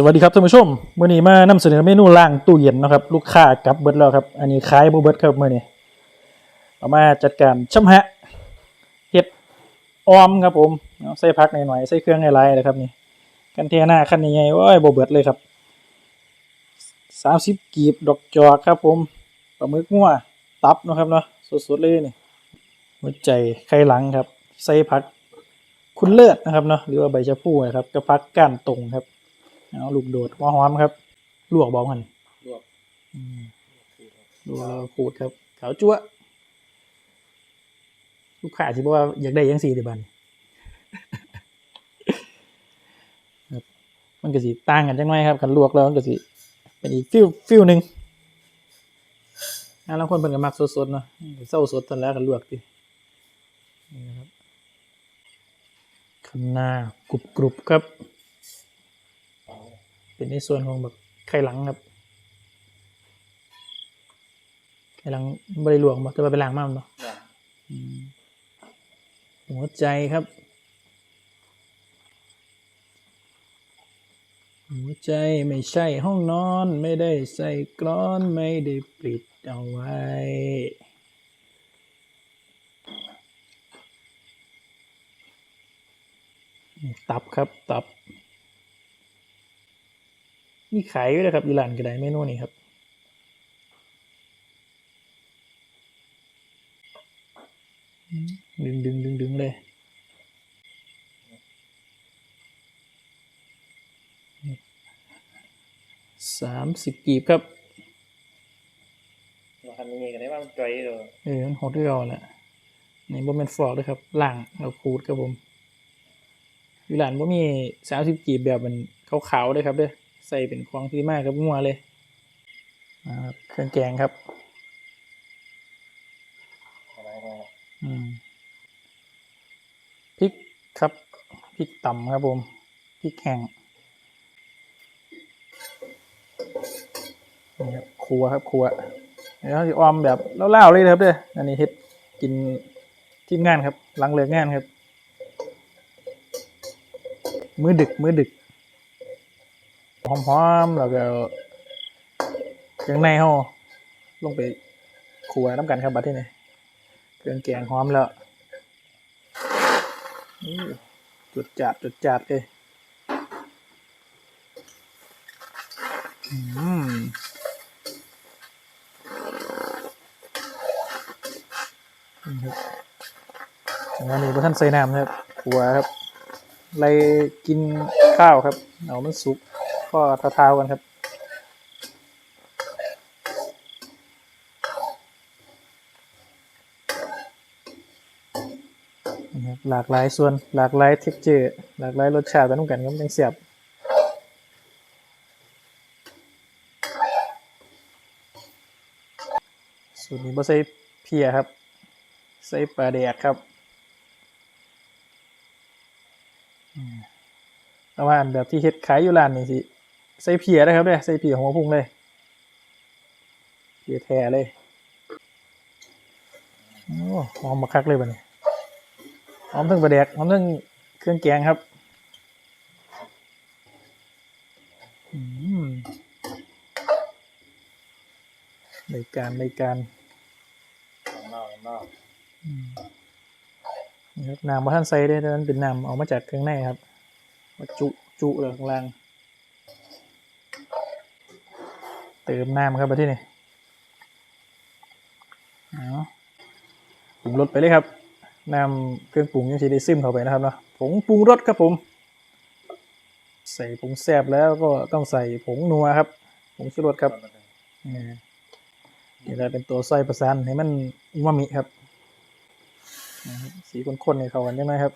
สวัสดีครับท่านผู้ชมเมื่อนี้มานำเสนอเมนูล่างตู้เย็นนะครับ ลูกค้ากลับเบิร์ดแล้วครับ อันนี้ขายบเบิร์ดครับเมื่อนี้เอามาจัดการช่ำฮะเห็ดออมครับผมเอาใส่ผักหน่อยๆใส่เครื่องหลายๆนะครับนี่กันเทหน้าขั้นใหญ่ๆโอ้ยบเบิร์ดเลยครับสามสิบกีบดอกจอกครับผมปลาหมึกงัวตับนะครับเนาะสดๆเลยนี่หัวใจไข่หลังครับ ใส่ผักคุณเลิศนะครับเนาะหรือว่าใบชะพูนะครับกับผักก้านตรงครับ เอาลูกโดดหัวหอมครับ ลวกบอกมันลวกอืมดูเราขูดครับขาวจั๊วะลูกค้าที่บอกว่าอยากได้ยังสี่เดบันครับมันก็สิต่างกันจังไหมครับกันลวกแล้วมันก็สิเป็นอีกฟิวฟิวหนึ่งอ่าแล้วคนเป็นกันมักสดๆเนาะเศร้าสดตอนแล้วกันลวกดินี่นะครับข้างหน้ากรุบกรุบๆครับ เป็นในส่วนของแบบไข่หลังครับไข่หลังบริลวงบ่แต่ว่าเป็นหลังมากบ่นะอืมหัวใจครับ หัวใจไม่ใช่ห้องนอนไม่ได้ใส่กรอนไม่ได้ปิดเอาไว้นี่ตับครับตับ มีขายด้วยนะครับอยู่ร้านก็ได้เมนูนี้ครับดึงดึงดึงดึงเลยสามสิบกีบครับมาทำยังไงกันได้บ้างใจเลยเออมันโหดที่เราแหละนี่บ่เป็นฟอกด้วยครับล่างเราขูดครับผมอยู่ร้านบ่มีสามสิบกีบแบบมันขาวๆเลยครับเด้อ ใส่เป็นควางที่มากครับงัวเลยเครื่องแกงครับอะไรก็อืมพริกครับพริกต่ำครับผมพริกแห้งนี่ครับครัวครับครัวแล้วสิออมแบบเล่าๆเลยครับเด้ออันนี้เฮ็ดกินทีมงานครับหลังเลิกงานครับ มื้อดึกมื้อดึก หอมๆแล้วก็เครื่องในห่อลงไปครัวน้ำกันครับบัดที่นี่เครื่องแกงหอมแล้วอู้จุดจัดจุดจัดเลยอืมอันนี้พระท่านใส่น้ำนะครับขัวครับไล่กินข้าวครับ เอามันสุก ก็เท้าๆกันครับหลากหลายส่วนหลากหลายเท็กเจอร์หลากหลายรสชาติไปน้ำกันครับยังเสียบสูตรนี้บ่ใส่เพียครับ ใส่ปลาแดกครับอืมแต่ว่าอันแบบที่เฮ็ดขายอยู่ร้านนี่สิ ใส่เพียนะครับเด้อใส่เพียหัวพุงเลยเพียแท้เลยโอ้หอมมาคักเลยบัดนี้หอมทั้งปลาแดกหอมทั้งเครื่องแกงครับอืมในการในการข้างนอกข้างนอกอืมนี่ครับน้ำมาท่านใส่ได้แต่มันเป็นน้ำเอามาจากเครื่องในครับ จุจุเลยข้างล่าง เติมน้ำครับมาที่นี่ปรุงรสไปเลยครับน้ำเครื่องปรุงยังสีได้ซึมเข้าไปนะครับเนาะผงปรุงรสครับผม ใส่ผงแซบแล้วก็ต้องใส่ผงนัวครับผงชูรสครับนี่นี่แหละเป็นตัวซอยประสานให้มันอูมามิครับ สีข้นๆให้เข้ากันได้ไหมครับ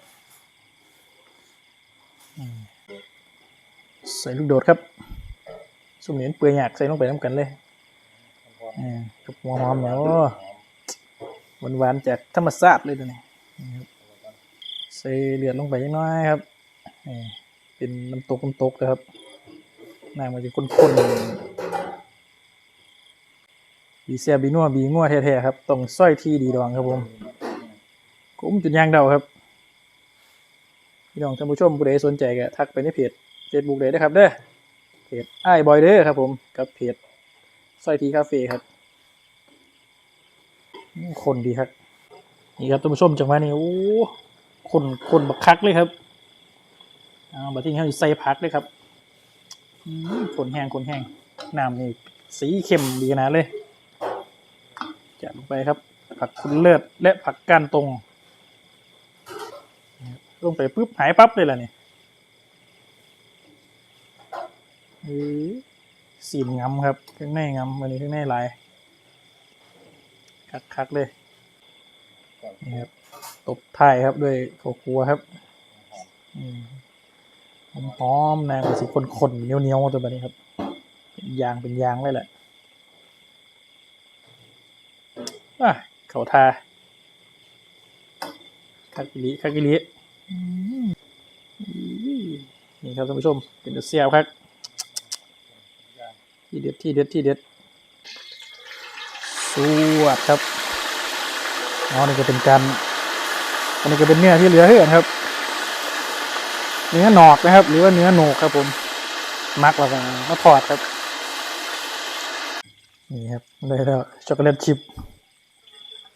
ใส่ลูกโดดครับ สุ่มเหรียญเปลือยหยากใส่ลงไปน้ำกันเลยอ่ากับหัวหอมเนี่ยโอ้หวานๆจากธรรมชาติเลยตัวนี้ใส่เลือดลงไปยังน้อยครับนี่เป็นน้ำตกน้ำตกนะครับน้ำมันจะข้นๆบีเสียบีนัวบีงัวแท้ๆครับต้องสร้อยที่ดีดองครับผมกุ้มจุดยางเดาครับพี่น้องท่านผู้ชมผู้ใดสนใจก็ทักไปในเพจเฟซบุ๊กเลยนะครับเด้อ จไอ้บอยเดอร์ครับผม กับเพจซอยทีคาเฟ่ครับ คนดีครับ นี่ครับท่านผู้ชมจังหวะนี้โอ้คนคนบักคักเลยครับเอาบัดที่เขาใส่พักเลยครับคนแห้งคนแห้งน้ำนี่สีเข้มดีนาดเลยจัดลงไปครับ ผักคุณเลิศและผักก้านตรงลงไปปุ๊บหายปั๊บเลยล่ะเนี่ยเอ้ย สีนงำครับข้างในงำวันนี้ข้างในลายคักๆเลยนี่ครับตบท้ายครับด้วยข้าวคั่วครับอืมหอมๆนะเป็นสีข้นๆเหนียวๆตัวแบบนี้ครับเป็นยางเป็นยางเลยแหละอะเขาทาคากิริคากิริอืมนี่ครับท่านผู้ชมเป็นเสียวครับ ที่เด็ดที่เด็ดที่เด็ดสวดครับอ๋อนี่ก็เป็นการอันนี้ก็เป็นเนื้อที่เหลือให้กันครับ เนื้อหนอกนะครับ หรือว่าเนื้อโหนกครับผมมักแล้วก็มาทอดครับนี่ครับได้แล้วช็อกโกแลตชิพ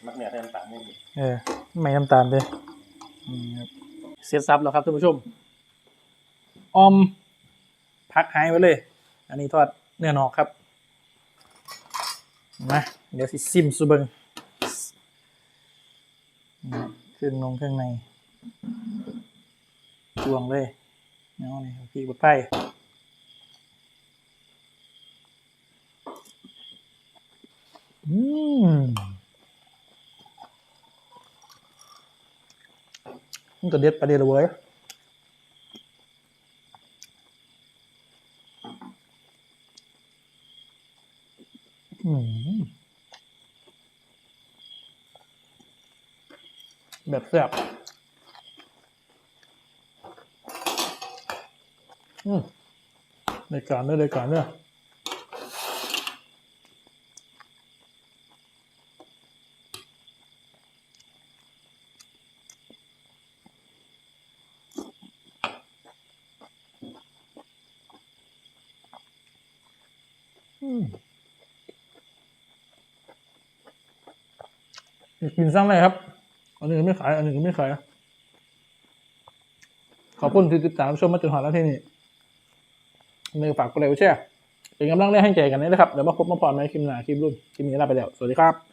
มักเนี่ยแทนตามมุมเออไม่น้ำตาลด้วยนี่ครับเสียซับแล้วครับท่านผู้ชมออมพักหายไว้เลย อันนี้ทอด เนื้อนอกครับนะเดี๋ยวสิซิมซูเบิงนะครับเครื่องนงเครื่องในจวงเลยเอาะนี่พี่บดไพ่อืมมันก็เด็ดประเดี๋ยวเลยเว้ยอืม แบบแซ่บอืมในการเด้อในการเด้ออือยกกินซ้ำเลยครับ อันนี้ไม่ขาย อันนี้ไม่ขาย ขอบคุณที่ติดตามชมมาจนถึงแล้วที่นี่มือฝากกดไลค์กดแชร์เป็นกำลังแรงให้ใจกันนี้นะครับ เดี๋ยวมาพบมาพรในคลิปหน้าคลิปรุ่นคลิปนี้ลาไปแล้ว สวัสดีครับ